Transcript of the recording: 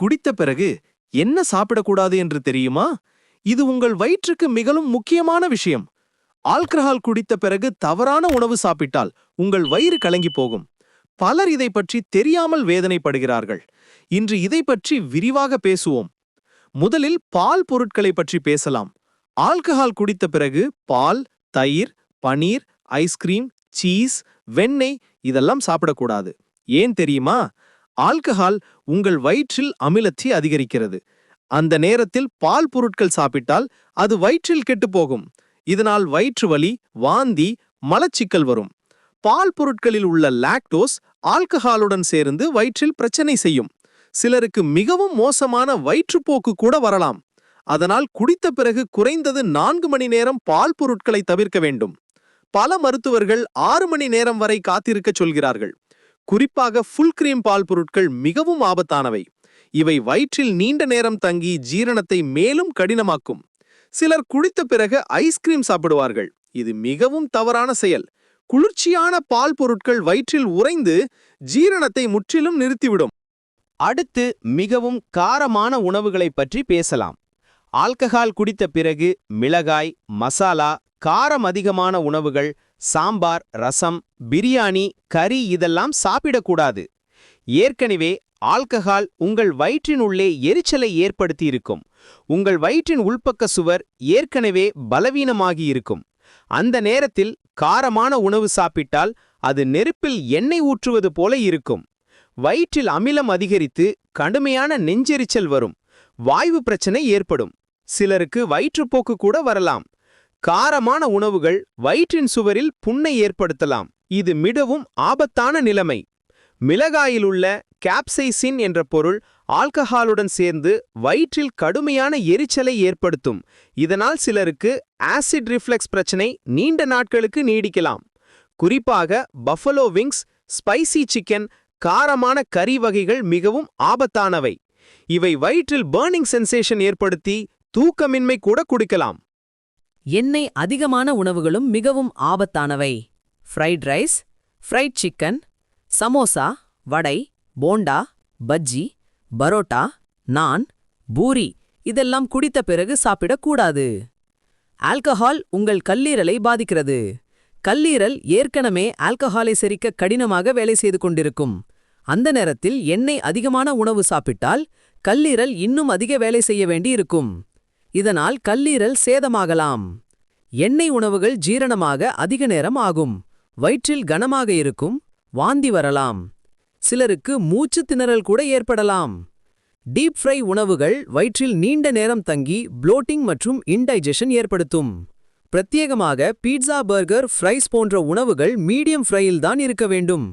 குடித்த பிறகு என்ன சாப்பிடக்கூடாது என்று தெரியுமா? இது உங்கள் வயிற்றுக்கு மிகவும் முக்கியமான விஷயம். ஆல்கஹால் குடித்த பிறகு தவறான உணவு சாப்பிட்டால் உங்கள் வயிறு கலங்கி போகும். பலர் இதை பற்றி தெரியாமல் வேதனைப்படுகிறார்கள். இன்று இதை பற்றி விரிவாக பேசுவோம். முதலில் பால் பொருட்களை பற்றி பேசலாம். ஆல்கஹால் குடித்த பிறகு பால் தயிர் பனீர் ஐஸ்கிரீம் சீஸ் வெண்ணெய் இதெல்லாம் சாப்பிடக்கூடாது. ஏன் தெரியுமா? ஆல்கஹால் உங்கள் வயிற்றில் அமிலத்தை அதிகரிக்கிறது. அந்த நேரத்தில் பால் பொருட்கள் சாப்பிட்டால் அது வயிற்றில் கெட்டுப்போகும். இதனால் வயிற்று வலி வாந்தி மலச்சிக்கல் வரும். பால் பொருட்களில் உள்ள லாக்டோஸ் ஆல்கஹாலுடன் சேர்ந்து வயிற்றில் பிரச்சனை செய்யும். சிலருக்கு மிகவும் மோசமான வயிற்றுப்போக்கு கூட வரலாம். அதனால் குடித்த பிறகு குறைந்தது நான்கு மணி நேரம் பால் பொருட்களை தவிர்க்க வேண்டும். பல மருத்துவர்கள் ஆறு மணி நேரம் வரை காத்திருக்கச் சொல்கிறார்கள். குறிப்பாக ஃபுல் கிரீம் பால் பொருட்கள் மிகவும் ஆபத்தானவை. இவை வயிற்றில் நீண்ட நேரம் தங்கி ஜீரணத்தை மேலும் கடினமாக்கும். சிலர் குடித்த பிறகு ஐஸ்கிரீம் சாப்பிடுவார்கள். இது மிகவும் தவறான செயல். குளிர்ச்சியான பால் பொருட்கள் வயிற்றில் உறைந்து ஜீரணத்தை முற்றிலும் நிறுத்திவிடும். அடுத்து மிகவும் காரமான உணவுகளைப் பற்றி பேசலாம். ஆல்கஹால் குடித்த பிறகு மிளகாய் மசாலா காரம் அதிகமான உணவுகள் சாம்பார் ரசம் பிரியாணி கறி இதெல்லாம் சாப்பிடக்கூடாது. ஏற்கனவே ஆல்கஹால் உங்கள் வயிற்றின் உள்ளே எரிச்சலை ஏற்படுத்தி இருக்கும் உங்கள் வயிற்றின் உள்பக்க சுவர் ஏற்கனவே பலவீனமாகி இருக்கும் அந்த நேரத்தில் காரமான உணவு சாப்பிட்டால் அது நெருப்பில் எண்ணெய் ஊற்றுவது போல இருக்கும். வயிற்றில் அமிலம் அதிகரித்து கடுமையான நெஞ்செரிச்சல் வரும். வாய்வு பிரச்சனை ஏற்படும். சிலருக்கு வயிற்றுப்போக்கு கூட வரலாம். காரமான உணவுகள் வயிற்றின் சுவரில் புண்ணை ஏற்படுத்தலாம். இது மிகவும் ஆபத்தான நிலைமை. மிளகாயிலுள்ள கேப்சைசின் என்ற பொருள் ஆல்கஹாலுடன் சேர்ந்து வயிற்றில் கடுமையான எரிச்சலை ஏற்படுத்தும். இதனால் சிலருக்கு ஆசிட் ரிஃப்ளெக்ஸ் பிரச்சனை நீண்ட நாட்களுக்கு நீடிக்கலாம். குறிப்பாக பஃபலோ விங்ஸ் ஸ்பைசி சிக்கன் காரமான கறி வகைகள் மிகவும் ஆபத்தானவை. இவை வயிற்றில் பர்னிங் சென்சேஷன் ஏற்படுத்தி தூக்கமின்மை கூட குடிக்கலாம். எண்ணெய் அதிகமான உணவுகளும் மிகவும் ஆபத்தானவை. Fried rice fried chicken samosa vada bonda bajji parotta naan puri இதெல்லாம் குடித்த பிறகு சாப்பிடக்கூடாது. ஆல்கஹால் உங்கள் கல்லீரலை பாதிக்கிறது. கல்லீரல் ஏற்கனவே ஆல்கஹாலை செரிக்க கடினமாக வேலை செய்து கொண்டிருக்கும். அந்த நேரத்தில் எண்ணெய் அதிகமான உணவு சாப்பிட்டால் கல்லீரல் இன்னும் அதிக வேலை செய்ய வேண்டியிருக்கும். இதனால் கல்லீரல் சேதமாகலாம். எண்ணெய் உணவுகள் ஜீரணமாக அதிக நேரம் ஆகும். வயிற்றில் கனமாக இருக்கும். வாந்தி வரலாம். சிலருக்கு மூச்சு திணறல் கூட ஏற்படலாம். டீப் ஃப்ரை உணவுகள் வயிற்றில் நீண்ட நேரம் தங்கி புளோட்டிங் மற்றும் இன்டைஜெஷன் ஏற்படுத்தும். பிரத்யேகமாக பீட்சா பர்கர் ஃப்ரைஸ் போன்ற உணவுகள் மீடியம் ஃப்ரையில் தான் இருக்க வேண்டும்.